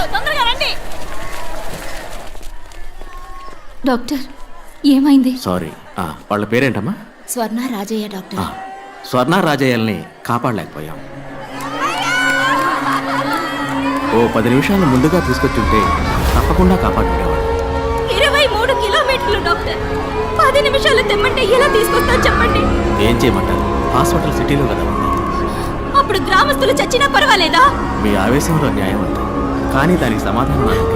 రమ్మంటున్నారు తొందరగా రండి. డాక్టర్ ఏమైంది? సారీ. ఆ, వాళ్ళ పేరేంటమ్మా? స్వర్ణ రాజయ్య డాక్టర్. ఆ, స్వర్ణ రాజయ్యల్ని కాపాడలేకపోయాం. ఓ పది నిమిషాలు ముందుగా తీసుకొచ్చుంటే తప్పకుండా కాపాడుకునేవాడు ఇరవై మూడు కిలోమీటర్లు డాక్టర్. పది నిమిషాలు తెమ్మంటే ఎలా తీసుకొస్తాను చెప్పండి. ఏం చేయమంటారు? హాస్పిటల్ సిటీలో కదా ఉంది. అప్పుడు గ్రామస్తులు చచ్చినా పర్వాలేదా? మీ ఆవేశంలో న్యాయం అంటారు కానీ దానికి సమాధానం నాకు.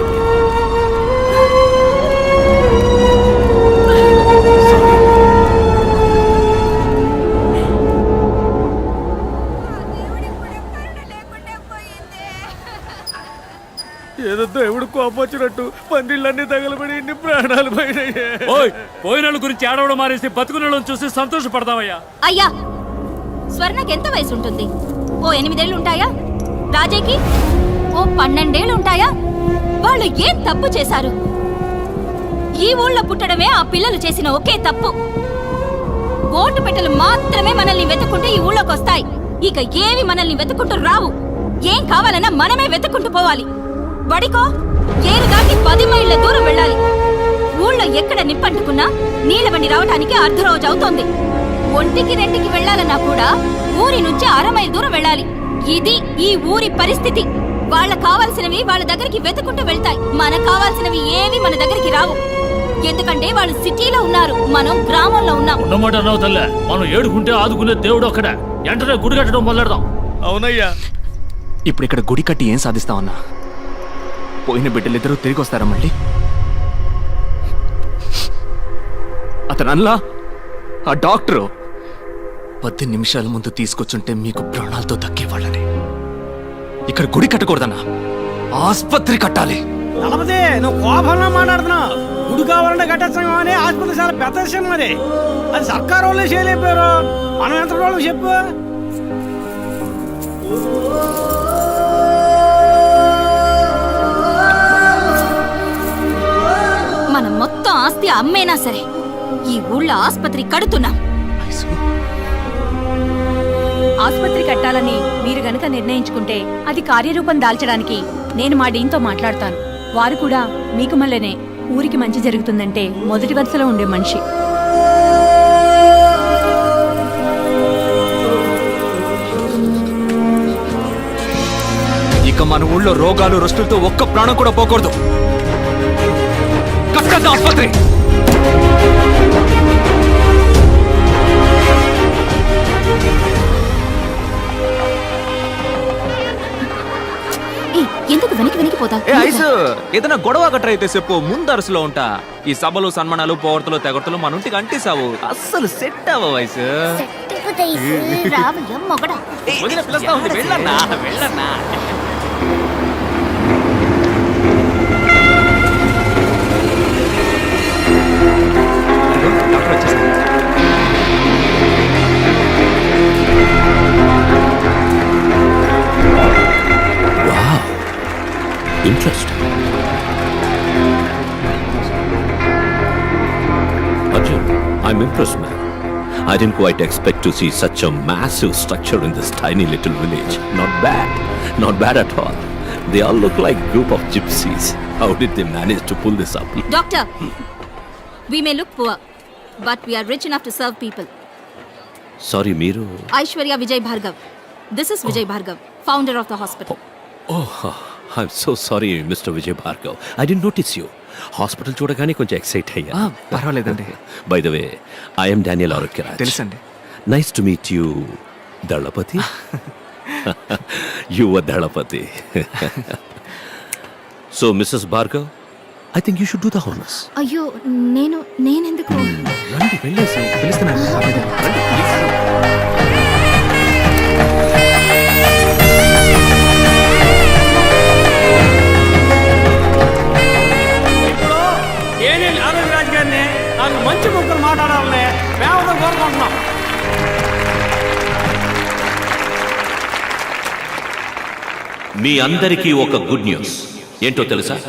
ఏదో దేవుడు కోపం వచ్చినట్టు పందిళ్ళన్నీ తగలబడి ఇన్ని ప్రాణాలు పోయినాయి. ఓయ్ పోయిన గురించి ఆడవడం మానేసి బతుకున్న చూసి సంతోషపడతావయ్యా. అయ్యా స్వర్ణకి ఎంత వయసు ఉంటుంది ఓ ఎనిమిదేళ్ళు ఉంటాయా? రాజేకి? ఓ పన్నెండేళ్ళు ఉంటాయా వాళ్ళు ఏం తప్పు చేశారు? ఈ ఊళ్ళో పుట్టడమే ఆ పిల్లలు చేసిన ఒకే తప్పు. ఓటు పెట్టలు మాత్రమే మనల్ని వెతుక్కుంటే ఈ ఊళ్ళోకి వస్తాయి ఇక ఏవి మనల్ని వెతుక్కుంటూ రావు. ఏం కావాలన్నా మనమే వెతుక్కుంటూ పోవాలి. వడికో ఏరు దాటి పది మైళ్ళ దూరం వెళ్ళాలి. ఊళ్ళో ఎక్కడ నిప్పంటుకున్నా నీళ్ళ బండి రావటానికి అర్ధ రోజు అవుతోంది. ఒంటికి రెంటికి వెళ్ళాలన్నా కూడా ఊరి నుంచి అర మైల్ దూరం వెళ్ళాలి. ఇది ఈ ఊరి పరిస్థితి. వాళ్ళ కావాల్సినవి వాళ్ళ దగ్గరికి వెతుకుంటూ వెళ్తాయి. మనకు కావాల్సినవి ఏవి మన దగ్గరికి రావు. ఎందుకంటే వాళ్ళు సిటీలో ఉన్నారు మనం గ్రామంలో ఉన్నాం. ఉన్నమాట అన్నావు తల్లే. మనం ఏడుకుంటే ఆదుకునే దేవుడు ఒక్కడే. వెంటనే గుడి కట్టడం మొదలెడదాం. అవునయ్యా. ఇప్పుడు ఇక్కడ గుడి కట్టి ఏం సాధిస్తామన్నా పోయిన బిడ్డలిద్దరూ తిరిగి వస్తారా మళ్ళీ? అతను అల్లా ఆ డాక్టరు? పది నిమిషాల ముందు తీసుకొచ్చుంటే మీకు ప్రాణాలతో దక్కేవాళ్ళని. ఇక్కడ గుడి కట్టకూడదన్నా. ఆస్పత్రి కట్టాలి. నలభదే నువ్వు కోపంలో మాట్లాడుతున్నావు. గుడి కావాలంటే కట్టేస్తాం అని ఆసుపత్రి చాలా పెద్ద విషయం మరి. అది సర్కారు వాళ్ళే చేయలేకపోయారు. మనం ఎంత వాళ్ళకి చెప్పు. మనం మొత్తం ఆస్తి అమ్మేనా సరే? ఈ ఊళ్ళో ఆస్పత్రి కడుతున్నాం. ఆసుపత్రి కట్టాలని మీరు గనక నిర్ణయించుకుంటే అది కార్యరూపం దాల్చడానికి నేను మా డీన్తో మాట్లాడతాను. వారు కూడా మీకు మళ్ళనే ఊరికి మంచి జరుగుతుందంటే మొదటి వరుసలో ఉండే మనిషి. ఇక మన ఊళ్ళో రోగాలు రస్తులతో ఒక్క ప్రాణం కూడా పోకూడదు. ఆసుపత్రి! పోతా? ఏ ఐసు ఏదైనా గొడవ గట్ర అయితే చెప్పు ముందరసులో ఉంటా. ఈ సభలు సన్మానాలు పోగొడతలు తెగొడతలు మన ఇంటికి అంటిసావు అస్సలు సెట్ అవ్వ వయసు రావయ్య మొగడా. వదిన పిలుస్తా ఉంది వెళ్ళన్నా వెళ్ళన్నా. I'm impressed, man. I didn't quite expect to see such a massive structure in this tiny little village. Not bad. Not bad at all. They all look like group of gypsies. How did they manage to pull this up? Doctor, hmm. we may look poor, but we are rich enough to serve people. Sorry, Meeru. Aishwarya Vijay Bhargav. This is Vijay oh. Bhargav, founder of the hospital. Oh, oh I'm so sorry, Mr. Vijay Bhargav. I didn't notice you. Hospital చూడగానే కొంచెం excite అయ్యా. పర్వాలేదండి. By the way I'm Daniel Arogyaraj తెలుసండి. Nice to meet you Dalapathi you Dalapathi so Mrs Bhargav I think you should do the honours అయ్యో నేను నేనెందుకు? రండి వెళ్ళేసి పిలుస్తున్నాను. మీ అందరికీ ఒక గుడ్ న్యూస్ ఏంటో తెలుసా?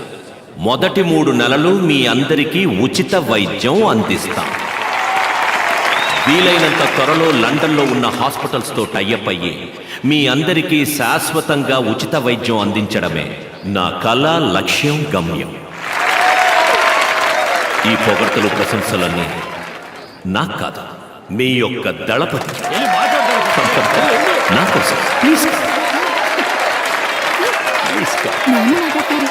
మొదటి మూడు నెలలు మీ అందరికీ ఉచిత వైద్యం అందిస్తాం. వీలైనంత త్వరలో లండన్లో ఉన్న హాస్పిటల్స్తో టైఅప్ అయ్యి మీ అందరికీ శాశ్వతంగా ఉచిత వైద్యం అందించడమే నా కళ లక్ష్యం గమ్యం. ఈ పొగడ్తలు ప్రశంసలన్నీ నాకు కాదు మీ యొక్క దళపతి. నా కోసం. ప్లీజ్. నాన్న మాట్లాడతారు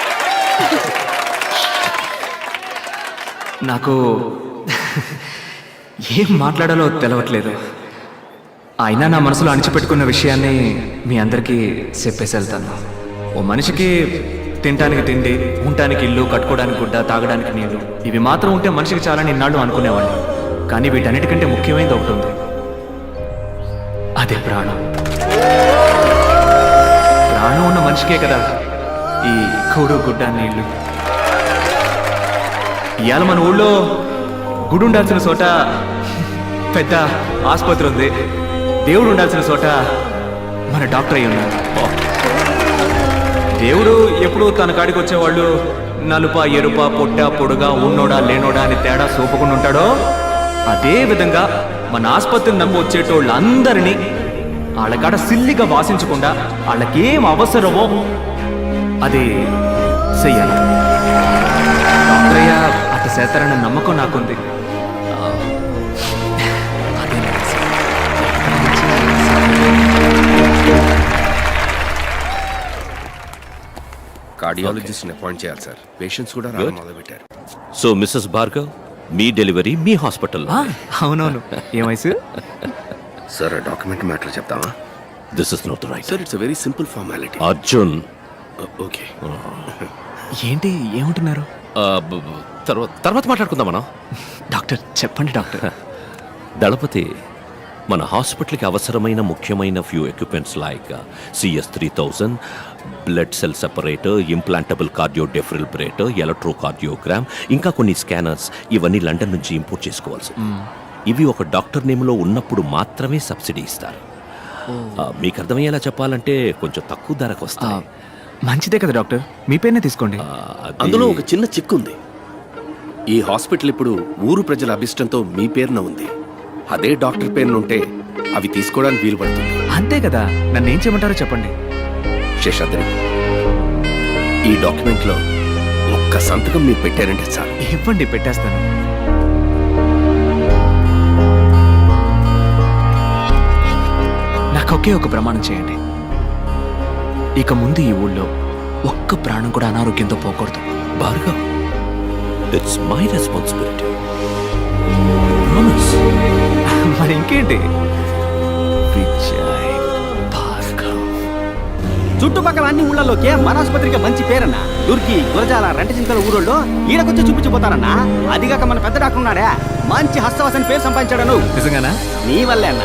నాకు ఏం మాట్లాడాలో తెలవట్లేదు. అయినా నా మనసులో అణిచిపెట్టుకున్న విషయాన్ని మీ అందరికీ చెప్పేసి వెళ్తాను ఓ మనిషికి తినటానికి తిండి ఉండటానికి ఇల్లు కట్టుకోవడానికి గుడ్డ తాగడానికి నీళ్ళు ఇవి మాత్రం ఉంటే మనిషికి చాలా నిన్నాళ్ళు అనుకునేవాడిని. కానీ వీటన్నిటికంటే ముఖ్యమైనది ఒకటి ఉంది. అదే ప్రాణం. ప్రాణం ఉన్న మనిషికే కదా ఈ కూడు గుడ్డ నీళ్ళు. ఇవాళ మన ఊళ్ళో గుడి ఉండాల్సిన చోట పెద్ద ఆసుపత్రి ఉంది. దేవుడు ఉండాల్సిన చోట మన డాక్టర్ అయ్యి ఉన్నాడు. దేవుడు ఎప్పుడు తన కాడికి వచ్చేవాళ్ళు నలుప ఎరుప పొట్ట పొడుగా ఉన్నోడా లేనోడా అని తేడా సోపకుండా ఉంటాడో అదే విధంగా మన ఆసుపత్రిని నమ్మి వచ్చేటోళ్ళందరినీ వాళ్ళ కాడ సిల్లిగా వాసించకుండా వాళ్ళకేం అవసరమో అది చెయ్యాలి. డాక్టరయ్య అత చేస్తారన్న నమ్మకం నాకుంది. కార్డియాలజిస్ట్ని అపాయింట్ చేయాలి సార్. పేషెంట్స్ కూడా రావడం మొదలుపెట్టారు. సో మిస్సెస్ భార్గవ్ మీ డెలివరీ మీ హాస్పిటల్ అవునవును. ఏం వయసు? సార్ డాక్యుమెంట్ మ్యాటర్ చెప్తామా this is not right sir it's very simple formality Arjun okay. ఏంటి ఏమంటున్నారు? తర్వాత తర్వాత మాట్లాడుకుందాం మనం డాక్టర్ చెప్పండి డాక్టర్. దళపతి మన హాస్పిటల్కి అవసరమైన ముఖ్యమైన few equipments like CS three thousand blood cell separator implantable cardio defibrillator electrocardiogram ఇంకా కొన్ని స్కానర్స్ ఇవన్నీ లండన్ నుంచి ఇంపోర్ట్ చేసుకోవాల్సి. ఇవి ఒక డాక్టర్ నేమ్లో ఉన్నప్పుడు మాత్రమే సబ్సిడీ ఇస్తారు. మీకు అర్థమయ్యేలా చెప్పాలంటే కొంచెం తక్కువ ధరకు వస్తాయి. మంచిదే కదా డాక్టర్. మీ పేరునే తీసుకోండి. అందులో ఒక చిన్న చిక్కు ఉంది ఈ హాస్పిటల్ ఇప్పుడు ఊరు ప్రజల అభిష్టంతో మీ పేరున ఉంది. అదే డాక్టర్ పేరున ఉంటే అవి తీసుకోవడానికి వీలు పడుతుంది. అంతే కదా. నన్ను ఏం చేయమంటారో చెప్పండి. శేషాద్రి ఈ డాక్యుమెంట్లో ఒక్క సంతకం మీరు పెట్టారంటే చాలు. ఇవ్వండి పెట్టేస్తాను. నాకు ఒకే ఒక ప్రమాణం చేయండి. ఇక ముందు ఈ ఊళ్ళో ఒక్క ప్రాణం కూడా అనారోగ్యంతో పోకూడదు. భార్గవ్ ఇట్స్ మై రెస్పాన్సిబిలిటీ మరి ఇంకేంటి విజయ్ భార్గవ్. చుట్టుపక్కల అన్ని ఊళ్ళలోకే మన ఆసుపత్రికి మంచి పేరన్న. దుర్కి గురజాల రెంటచింతల ఊరోళ్ళు ఈడకొచ్చి చూపించిపోతారన్నా. అదిగాక మన పెద్ద డాక్టర్ ఉన్నాడే? మంచి హస్తవాసని పేరు సంపాదించాడను. నిజంగానా? నీ వల్లే అన్న.